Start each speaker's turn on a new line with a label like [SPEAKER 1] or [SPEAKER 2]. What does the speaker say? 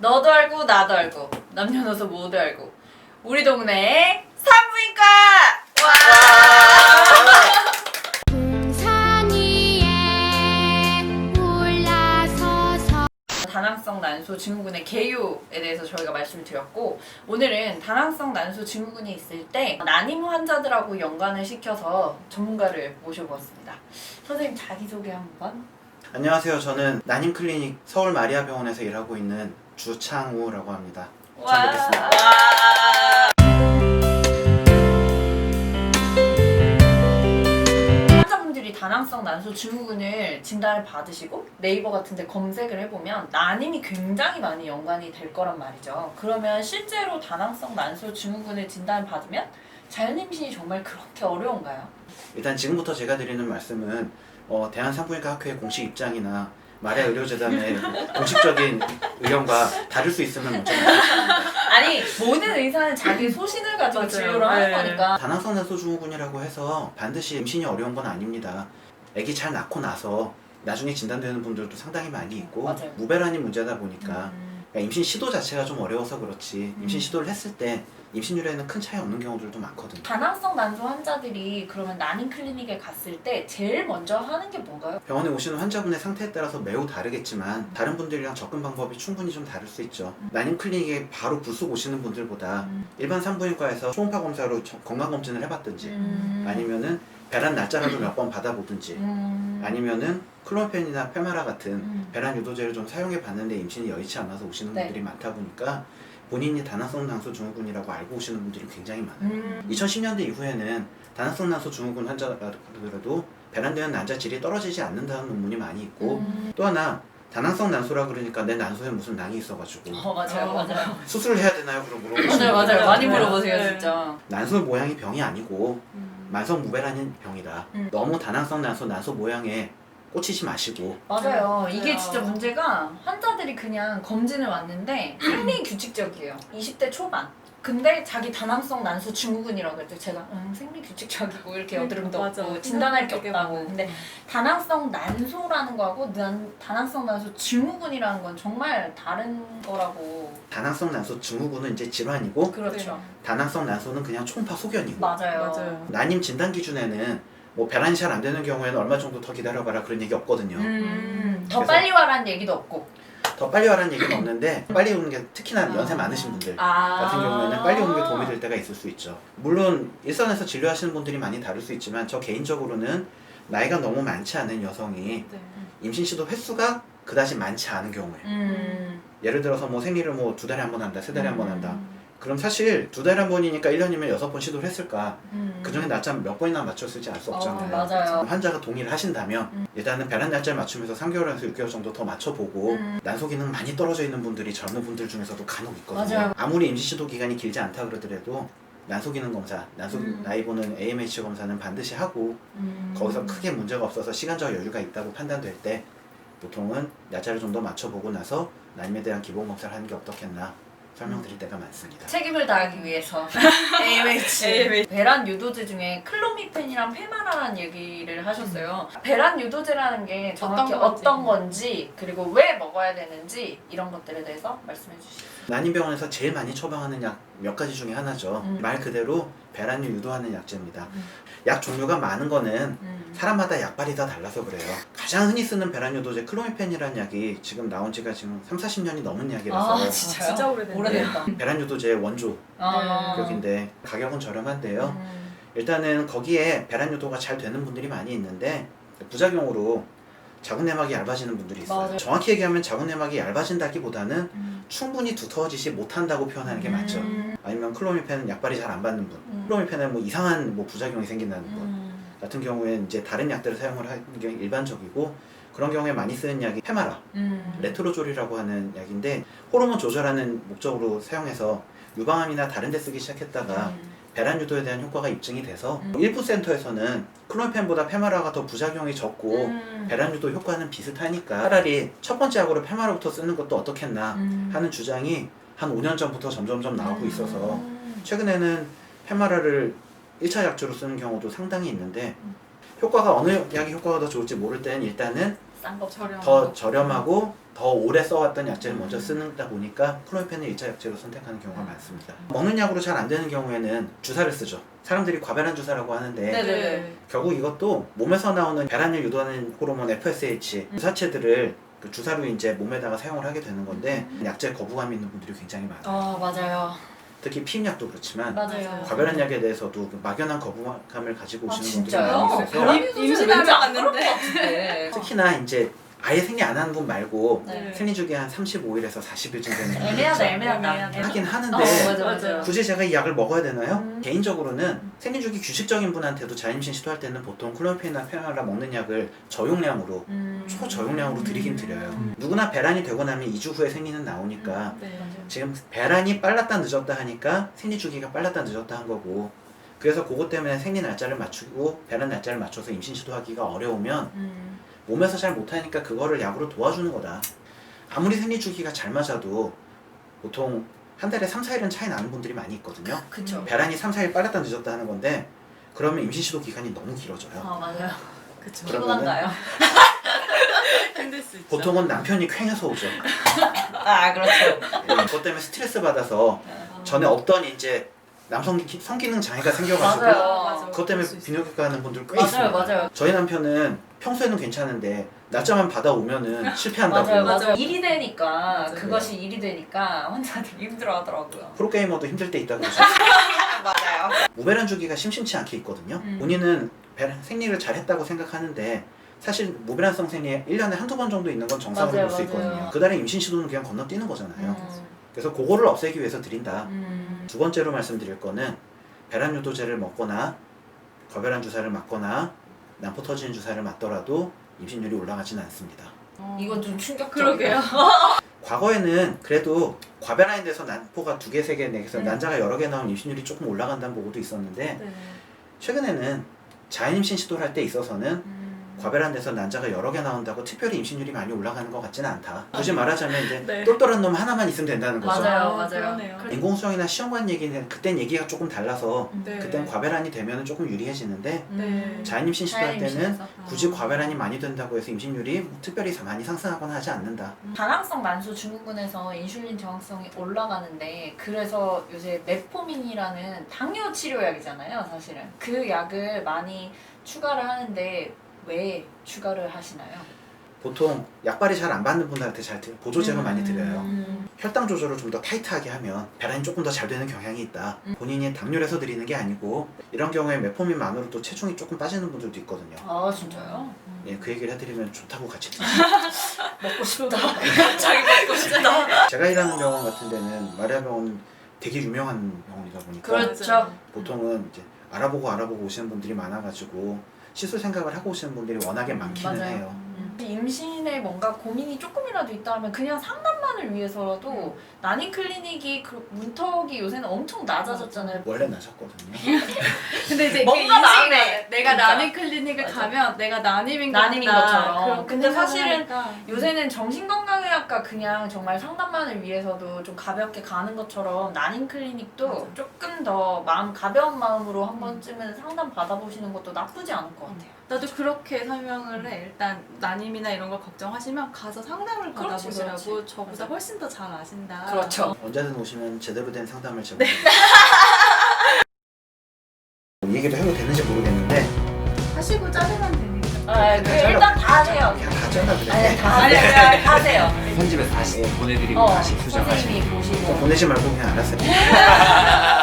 [SPEAKER 1] 너도 알고 나도 알고 남녀노소 모두 알고 우리 동네 산부인과 와!
[SPEAKER 2] 위에 올라서서
[SPEAKER 1] 다낭성 난소 증후군의 개요에 대해서 저희가 말씀을 드렸고 오늘은 다낭성 난소 증후군이 있을 때 난임 환자들하고 연관을 시켜서 전문가를 모셔보았습니다. 선생님 자기소개 한번.
[SPEAKER 3] 안녕하세요. 저는 난임 클리닉 서울 마리아 병원에서 일하고 있는 주창우라고 합니다.
[SPEAKER 1] 와.
[SPEAKER 3] 처음 뵙겠습니다.
[SPEAKER 1] 환자분들이 다낭성 난소 증후군을 진단을 받으시고 네이버 같은데 검색을 해보면 난임이 굉장히 많이 연관이 될 거란 말이죠. 그러면 실제로 다낭성 난소 증후군을 진단을 받으면 자연임신이 정말 그렇게 어려운가요?
[SPEAKER 3] 일단 지금부터 제가 드리는 말씀은 어, 대한산부인과 학회의 공식 입장이나 마리아 의료재단의 공식적인 의견과 다를 수 있으면.
[SPEAKER 1] 아니 모든 의사는 자기 소신을 가지고
[SPEAKER 4] 맞아요.
[SPEAKER 1] 진료를 하는
[SPEAKER 4] 네.
[SPEAKER 1] 거니까
[SPEAKER 3] 다낭성 난소 증후군이라고 해서 반드시 임신이 어려운 건 아닙니다. 아기 잘 낳고 나서 나중에 진단되는 분들도 상당히 많이 있고
[SPEAKER 1] 맞아요.
[SPEAKER 3] 무배란이 문제다 보니까
[SPEAKER 1] 음,
[SPEAKER 3] 그러니까 임신 시도 자체가 좀 어려워서 그렇지 임신
[SPEAKER 1] 음.
[SPEAKER 3] 시도를 했을 때 임신율에는 큰 차이 없는 경우들도 많거든요.
[SPEAKER 1] 다낭성 난소 환자들이 그러면 난임 클리닉에 갔을 때 제일 먼저 하는 게 뭔가요?
[SPEAKER 3] 병원에 오시는 환자분의 상태에 따라서 매우 다르겠지만 다른 분들이랑 접근 방법이 충분히 좀 다를 수 있죠. 난임 클리닉에 바로 불쑥 오시는 분들보다
[SPEAKER 1] 음.
[SPEAKER 3] 일반 산부인과에서 초음파 검사로 저- 건강 검진을 해봤든지
[SPEAKER 1] 음.
[SPEAKER 3] 아니면은 배란 날짜라도 몇 번 받아보든지
[SPEAKER 1] 음.
[SPEAKER 3] 아니면은 클로펜이나 페마라 같은
[SPEAKER 1] 음.
[SPEAKER 3] 배란 유도제를 좀 사용해 봤는데 임신이 여의치 않아서 오시는
[SPEAKER 1] 네.
[SPEAKER 3] 분들이 많다 보니까 본인이 다낭성 난소 증후군이라고 알고 오시는 분들이 굉장히 많아요.
[SPEAKER 1] 음.
[SPEAKER 3] 2010년대 이후에는 다낭성 난소 증후군 환자들도 배란되는 난자 질이 떨어지지 않는다는 논문이 많이 있고
[SPEAKER 1] 음.
[SPEAKER 3] 또 하나 다낭성 난소라 그러니까 내 난소에 무슨 낭이 있어가지고
[SPEAKER 1] 어 맞아요
[SPEAKER 4] 어.
[SPEAKER 1] 맞아요
[SPEAKER 3] 수술을 해야 되나요? 그럼 물어보시는
[SPEAKER 1] 맞아요 맞아요
[SPEAKER 3] 분들
[SPEAKER 1] 많이
[SPEAKER 4] 네.
[SPEAKER 1] 물어보세요
[SPEAKER 4] 네.
[SPEAKER 1] 진짜
[SPEAKER 3] 난소 모양이 병이 아니고
[SPEAKER 1] 음.
[SPEAKER 3] 만성 무배란인 병이다.
[SPEAKER 1] 음.
[SPEAKER 3] 너무 다낭성 난소 난소 모양에 꽂히지 마시고
[SPEAKER 1] 맞아요
[SPEAKER 4] 네.
[SPEAKER 1] 이게
[SPEAKER 4] 맞아요.
[SPEAKER 1] 진짜 문제가 환자들이 그냥 검진을 왔는데 굉장히 규칙적이에요 20대 초반 근데 자기 다낭성 난소 증후군이라고 그랬더니 제가 음, 생리 규칙적이고 이렇게 여드름도
[SPEAKER 4] 맞아.
[SPEAKER 1] 없고 진단할 게 없다고. 근데 다낭성 난소라는 거하고 난, 다낭성 난소 증후군이라는 건 정말 다른 거라고
[SPEAKER 3] 다낭성 난소 증후군은 이제 질환이고
[SPEAKER 1] 그렇죠
[SPEAKER 3] 다낭성 난소는 그냥 초음파 소견이고
[SPEAKER 1] 맞아요
[SPEAKER 4] 맞아요.
[SPEAKER 3] 난임 진단 기준에는 뭐 배란이 잘 안 되는 경우에는 얼마 정도 더 기다려봐라 그런 얘기 없거든요.
[SPEAKER 1] 음, 더
[SPEAKER 3] 그래서-
[SPEAKER 1] 빨리 와라는 얘기도 없고
[SPEAKER 3] 더 빨리 와라는 얘기는 없는데 빨리 오는 게 특히나 연세 많으신 분들
[SPEAKER 1] 아.
[SPEAKER 3] 같은 경우에는 빨리 오는 게 도움이 될 때가 있을 수 있죠. 물론 일선에서 진료하시는 분들이 많이 다를 수 있지만 저 개인적으로는 나이가 너무 많지 않은 여성이
[SPEAKER 4] 네.
[SPEAKER 3] 임신 시도 횟수가 그다지 많지 않은 경우에
[SPEAKER 1] 음.
[SPEAKER 3] 예를 들어서 뭐 생리를 뭐 두 달에 한 번 한다, 세 달에 한 번 한다.
[SPEAKER 1] 음.
[SPEAKER 3] 그럼 사실 두 달에 한 번이니까 1년이면 여섯 번 시도를 했을까?
[SPEAKER 1] 음.
[SPEAKER 3] 그 중에 낮잠 몇 번이나 맞췄을지 알 수 없잖아요.
[SPEAKER 1] 어, 맞아요.
[SPEAKER 3] 환자가 동의를 하신다면
[SPEAKER 1] 음.
[SPEAKER 3] 일단은 배란 날짜를 맞추면서 3개월에서 6개월 정도 더 맞춰보고
[SPEAKER 1] 음.
[SPEAKER 3] 난소 기능 많이 떨어져 있는 분들이 젊은 분들 중에서도 간혹 있거든요.
[SPEAKER 1] 맞아요.
[SPEAKER 3] 아무리 임시 시도 기간이 길지 않다 그러더라도 난소 기능 검사, 난소
[SPEAKER 1] 음.
[SPEAKER 3] 나이 보는 AMH 검사는 반드시 하고
[SPEAKER 1] 음.
[SPEAKER 3] 거기서 크게 문제가 없어서 시간적 여유가 있다고 판단될 때 보통은 날짜를 좀 더 맞춰보고 나서 난임에 대한 기본 검사를 하는 게 어떻겠나 설명드릴 때가 많습니다.
[SPEAKER 1] 책임을 다하기 위해서 AMH
[SPEAKER 4] AMH.
[SPEAKER 1] 배란 유도제 중에 클로미펜이랑 페마라라는 얘기를 하셨어요. 배란 유도제라는 게 정확히
[SPEAKER 4] 어떤 건지.
[SPEAKER 1] 어떤 건지 그리고 왜 먹어야 되는지 이런 것들에 대해서 말씀해 주시죠.
[SPEAKER 3] 난임병원에서 제일 많이 처방하는 약 몇 가지 중에 하나죠.
[SPEAKER 1] 음.
[SPEAKER 3] 말 그대로 배란을 유도하는 약제입니다.
[SPEAKER 1] 음.
[SPEAKER 3] 약 종류가 많은 거는
[SPEAKER 1] 음.
[SPEAKER 3] 사람마다 약발이 다 달라서 그래요. 가장 흔히 쓰는 배란 유도제 클로미펜이라는 약이 지금 나온 지가 지금 3, 40년이 넘은 약이라서
[SPEAKER 1] 아 진짜요?
[SPEAKER 4] 진짜 오래됐네.
[SPEAKER 1] 오래됐다.
[SPEAKER 3] 배란 유도제의 원조
[SPEAKER 1] 아.
[SPEAKER 3] 격인데 가격은 저렴한데요.
[SPEAKER 1] 음.
[SPEAKER 3] 일단은 거기에 배란 유도가 잘 되는 분들이 많이 있는데 부작용으로 자궁 내막이 얇아지는 분들이 있어요.
[SPEAKER 1] 맞아요.
[SPEAKER 3] 정확히 얘기하면 자궁 내막이 얇아진다기보다는
[SPEAKER 1] 음.
[SPEAKER 3] 충분히 두터워지지 못한다고 표현하는 게 맞죠.
[SPEAKER 1] 음.
[SPEAKER 3] 아니면 클로미펜은 약발이 잘 안 받는 분,
[SPEAKER 1] 음.
[SPEAKER 3] 클로미펜에 뭐 이상한 뭐 부작용이 생긴다는 분
[SPEAKER 1] 음.
[SPEAKER 3] 같은 경우에 이제 다른 약들을 사용을 하는 게 일반적이고 그런 경우에 많이 쓰는 약이 페마라,
[SPEAKER 1] 음.
[SPEAKER 3] 레트로졸이라고 하는 약인데 호르몬 조절하는 목적으로 사용해서 유방암이나 다른 데 쓰기 시작했다가
[SPEAKER 1] 음.
[SPEAKER 3] 배란 유도에 대한 효과가 입증이 돼서
[SPEAKER 1] 음.
[SPEAKER 3] 일부 센터에서는 클로미펜보다 페마라가 더 부작용이 적고
[SPEAKER 1] 음.
[SPEAKER 3] 배란 유도 효과는 비슷하니까 차라리 첫 번째 약으로 페마라부터 쓰는 것도 어떻겠나
[SPEAKER 1] 음.
[SPEAKER 3] 하는 주장이 한 5년 전부터 점점점 나오고 있어서
[SPEAKER 1] 음.
[SPEAKER 3] 최근에는 페마라를 1차 약주로 쓰는 경우도 상당히 있는데
[SPEAKER 1] 음.
[SPEAKER 3] 효과가 어느 약이 효과가 더 좋을지 모를 때는 일단은
[SPEAKER 1] 싼 거.
[SPEAKER 4] 저렴.
[SPEAKER 3] 더 저렴하고 더 오래 써왔던 약제를 먼저 쓰다 보니까 클로미펜을 1차 약제로 선택하는 경우가 많습니다. 먹는 약으로 잘 안 되는 경우에는 주사를 쓰죠. 사람들이 과배란 주사라고 하는데
[SPEAKER 1] 네네네.
[SPEAKER 3] 결국 이것도 몸에서 나오는 배란을 유도하는 호르몬 FSH 주사체들을 그 주사로 이제 몸에다가 사용을 하게 되는 건데 약제 거부감 있는 분들이 굉장히 많아요.
[SPEAKER 1] 어 맞아요.
[SPEAKER 3] 특히 피임약도 그렇지만
[SPEAKER 1] 맞아요.
[SPEAKER 3] 과배란 약에 대해서도 그 막연한 거부감을 가지고
[SPEAKER 1] 아
[SPEAKER 3] 오시는 분들이 많이
[SPEAKER 1] 진짜요?
[SPEAKER 3] 있어서
[SPEAKER 1] 바람이 것 같은데.
[SPEAKER 3] 특히나 이제 아예 생리 안 하는 분 말고
[SPEAKER 1] 네.
[SPEAKER 3] 생리 주기 한 35일에서 40일쯤 되는 분들
[SPEAKER 1] 애매하다. 애매하다.
[SPEAKER 4] 애매하다.
[SPEAKER 3] 하긴 하는데
[SPEAKER 1] 어, 맞아.
[SPEAKER 4] 맞아.
[SPEAKER 3] 굳이 제가 이 약을 먹어야 되나요?
[SPEAKER 1] 음.
[SPEAKER 3] 개인적으로는 생리 주기 규칙적인 분한테도 자임신 시도할 때는 보통 클로미펜이나 페나라 먹는 약을 저용량으로
[SPEAKER 1] 음.
[SPEAKER 3] 초저용량으로 드리긴 드려요. 누구나 배란이 되고 나면 2주 후에 생리는 나오니까
[SPEAKER 4] 네.
[SPEAKER 3] 지금 배란이 빨랐다 늦었다 하니까 생리 주기가 빨랐다 늦었다 한 거고 그래서 그것 때문에 생리 날짜를 맞추고 배란 날짜를 맞춰서 임신 시도하기가 어려우면
[SPEAKER 1] 음.
[SPEAKER 3] 몸에서 잘 못하니까 그거를 약으로 도와주는 거다. 아무리 생리 주기가 잘 맞아도 보통 한 달에 3, 4일은 차이 나는 분들이 많이 있거든요.
[SPEAKER 1] 그쵸.
[SPEAKER 3] 배란이 3, 4일 빨랐다 늦었다 하는 건데 그러면 임신 시도 기간이 너무 길어져요.
[SPEAKER 1] 아 맞아요.
[SPEAKER 4] 그쵸.
[SPEAKER 3] 그러면은
[SPEAKER 1] 피곤한가요?
[SPEAKER 4] 힘들 수 있죠.
[SPEAKER 3] 보통은 남편이 쾌해서 오죠.
[SPEAKER 1] 아 그렇죠.
[SPEAKER 3] 예, 그것 때문에 스트레스 받아서 전에 없던 이제 남성 기- 성기능 장애가 생겨가지고
[SPEAKER 1] 맞아요.
[SPEAKER 4] 맞아.
[SPEAKER 3] 그것 때문에
[SPEAKER 4] 있어요.
[SPEAKER 3] 비뇨기과 가는 분들 꽤
[SPEAKER 1] 맞아요
[SPEAKER 3] 있습니다.
[SPEAKER 1] 맞아요.
[SPEAKER 3] 저희 남편은 평소에는 괜찮은데 날짜만 받아오면은 실패한다고
[SPEAKER 1] 맞아요
[SPEAKER 4] 맞아요.
[SPEAKER 1] 맞아요. 일이 되니까
[SPEAKER 4] 맞아요.
[SPEAKER 1] 그것이 일이 되니까 환자들이 힘들어하더라고요.
[SPEAKER 3] 프로게이머도 힘들 때 있다고 그러죠.
[SPEAKER 1] 맞아요.
[SPEAKER 3] 무배란 주기가 심심치 않게 있거든요.
[SPEAKER 1] 음.
[SPEAKER 3] 본인은 배란- 생리를 잘 했다고 생각하는데 사실 무배란성 생리 1년에 한두 번 정도 있는 건 정상으로
[SPEAKER 1] 맞아요,
[SPEAKER 3] 볼수 있거든요.
[SPEAKER 1] 맞아요.
[SPEAKER 3] 그 달에 임신 시도는 그냥 건너뛰는 거잖아요.
[SPEAKER 1] 음.
[SPEAKER 3] 그래서 그거를 없애기 위해서 드린다.
[SPEAKER 1] 음.
[SPEAKER 3] 두 번째로 말씀드릴 거는 배란 유도제를 먹거나 거배란 주사를 맞거나 난포 터지는 주사를 맞더라도 임신율이 올라가지는 않습니다.
[SPEAKER 4] 어.
[SPEAKER 1] 이건 좀 충격적이에요.
[SPEAKER 4] 그러게요.
[SPEAKER 3] 과거에는 그래도 과배란에 대해서 난포가 두 개, 세 개, 네 개에서
[SPEAKER 1] 네.
[SPEAKER 3] 난자가 여러 개 나오면 임신율이 조금 올라간다는 보고도 있었는데
[SPEAKER 4] 네.
[SPEAKER 3] 최근에는 자연 임신 시도를 할 때 있어서는
[SPEAKER 1] 음.
[SPEAKER 3] 과배란에서 난자가 여러 개 나온다고 특별히 임신율이 많이 올라가는 것 같지는 않다. 굳이 말하자면 이제
[SPEAKER 4] 네.
[SPEAKER 3] 똘똘한 놈 하나만 있으면 된다는 거죠.
[SPEAKER 1] 맞아요,
[SPEAKER 4] 아,
[SPEAKER 1] 맞아요.
[SPEAKER 4] 그러네요.
[SPEAKER 1] 그-
[SPEAKER 3] 인공수정이나 시험관 얘기는 그땐 얘기가 조금 달라서
[SPEAKER 4] 네.
[SPEAKER 3] 그땐 과배란이 되면 조금 유리해지는데
[SPEAKER 4] 네.
[SPEAKER 3] 자연 임신 시도할
[SPEAKER 1] 자연
[SPEAKER 3] 때는
[SPEAKER 1] 임신에서.
[SPEAKER 3] 굳이 과배란이 많이 된다고 해서 임신율이 뭐 특별히 많이 상승하거나 하지 않는다.
[SPEAKER 1] 다낭성 난소 증후군에서 인슐린 저항성이 올라가는데 그래서 요새 메포민이라는 당뇨 치료약이잖아요 사실은 그 약을 많이 추가를 하는데 왜 추가를 하시나요?
[SPEAKER 3] 보통 약발이 잘 안 받는 분들한테 잘 드- 보조제로 많이 드려요.
[SPEAKER 1] 음.
[SPEAKER 3] 혈당 조절을 좀 더 타이트하게 하면 배란이 조금 더 잘 되는 경향이 있다.
[SPEAKER 1] 음.
[SPEAKER 3] 본인이 당뇨를 해서 드리는 게 아니고 이런 경우에 메포민만으로도 체중이 조금 빠지는 분들도 있거든요.
[SPEAKER 1] 아 진짜요?
[SPEAKER 3] 예, 그 얘기를 해드리면 좋다고 같이.
[SPEAKER 1] 먹고 싶다 갑자기 먹고 싶다
[SPEAKER 3] 제가 일하는 병원 같은 데는 마리아 병원은 되게 유명한 병원이다 보니까
[SPEAKER 1] 그렇죠
[SPEAKER 3] 보통은 이제 알아보고 알아보고 오시는 분들이 많아가지고 시술 생각을 하고 오시는 분들이 워낙에 많기는
[SPEAKER 1] 맞아요.
[SPEAKER 3] 해요.
[SPEAKER 1] 음. 임신에 뭔가 고민이 조금이라도 있다 하면 그냥 상담 만을 위해서라도 난임 클리닉이 그 문턱이 요새는 엄청 낮아졌잖아요
[SPEAKER 3] 원래 나셨거든요.
[SPEAKER 4] 근데 이제
[SPEAKER 1] 뭔가
[SPEAKER 4] 인식이
[SPEAKER 1] 마음에
[SPEAKER 4] 나요. 내가
[SPEAKER 1] 그러니까.
[SPEAKER 4] 난임 클리닉을
[SPEAKER 1] 맞아.
[SPEAKER 4] 가면 내가 난임인 것
[SPEAKER 1] 난임인. 것처럼.
[SPEAKER 4] 그런
[SPEAKER 1] 근데 사실은. 요새는 정신건강의학과 그냥 정말 상담만을 위해서도 좀 가볍게 가는 것처럼 난임 클리닉도
[SPEAKER 4] 맞아.
[SPEAKER 1] 조금 더 마음 가벼운 마음으로 한 번쯤은 상담 받아보시는 것도 나쁘지 않을 것 같아요.
[SPEAKER 4] 나도 그렇게 설명을 해. 일단 난임이나 이런 거 걱정하시면 가서 상담을
[SPEAKER 1] 그렇지,
[SPEAKER 4] 받아보시라고
[SPEAKER 1] 그렇지.
[SPEAKER 4] 저보다
[SPEAKER 1] 맞아.
[SPEAKER 4] 훨씬 더 잘 아신다.
[SPEAKER 1] 그렇죠.
[SPEAKER 3] 언제든 오시면 제대로 된 상담을 제공.
[SPEAKER 1] 네.
[SPEAKER 3] 이 얘기도 해도 되는지 모르겠는데
[SPEAKER 4] 하시고 자르면 되니까.
[SPEAKER 1] 아, 그 일단 다 하세요.
[SPEAKER 3] 그냥 다 잘라 그래.
[SPEAKER 1] 아니, 다 하세요. 그냥 다 하세요.
[SPEAKER 5] 편집해서 다시 보내드리고
[SPEAKER 1] 어,
[SPEAKER 5] 다시 수정하시면
[SPEAKER 1] 선생님이 보시고.
[SPEAKER 3] 보내지 말고 그냥 알았어요.